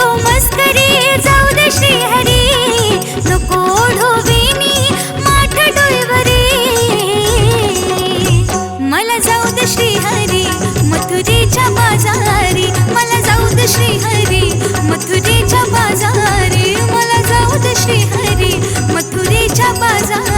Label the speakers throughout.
Speaker 1: ओढो जाऊ श्रीहरी. मला जाऊ बाजारी. मला जाऊ श्रीहरी मथुरेच्या बाजारी. मला जाऊ दे श्रीहरी मथुरेच्या बाजारी.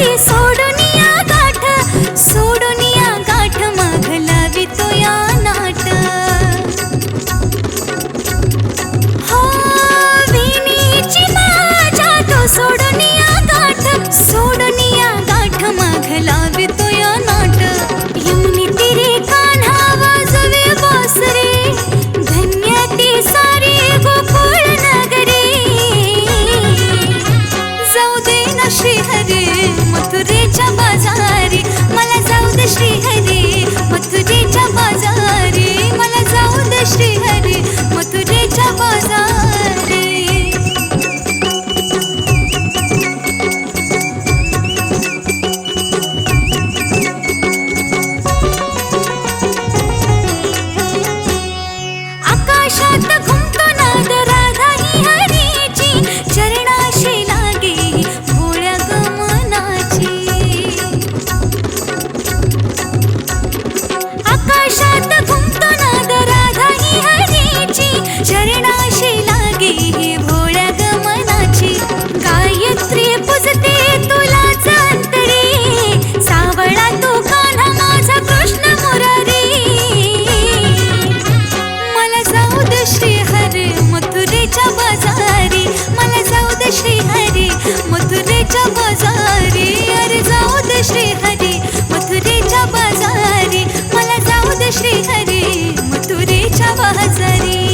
Speaker 1: 你。श्रीहरी मथुरेच्या बाजारी. मला जाऊ दे श्रीहरी मथुरे श्रीहरी मथुरेच्या बाजारी. मला जाऊ दे श्रीहरी मथुरेच्या बाजारी. अरे जाऊ दे श्रीहरी मथुरेच्या बाजारी. मला जाऊ दे श्रीहरी मथुरेच्या बाजारी.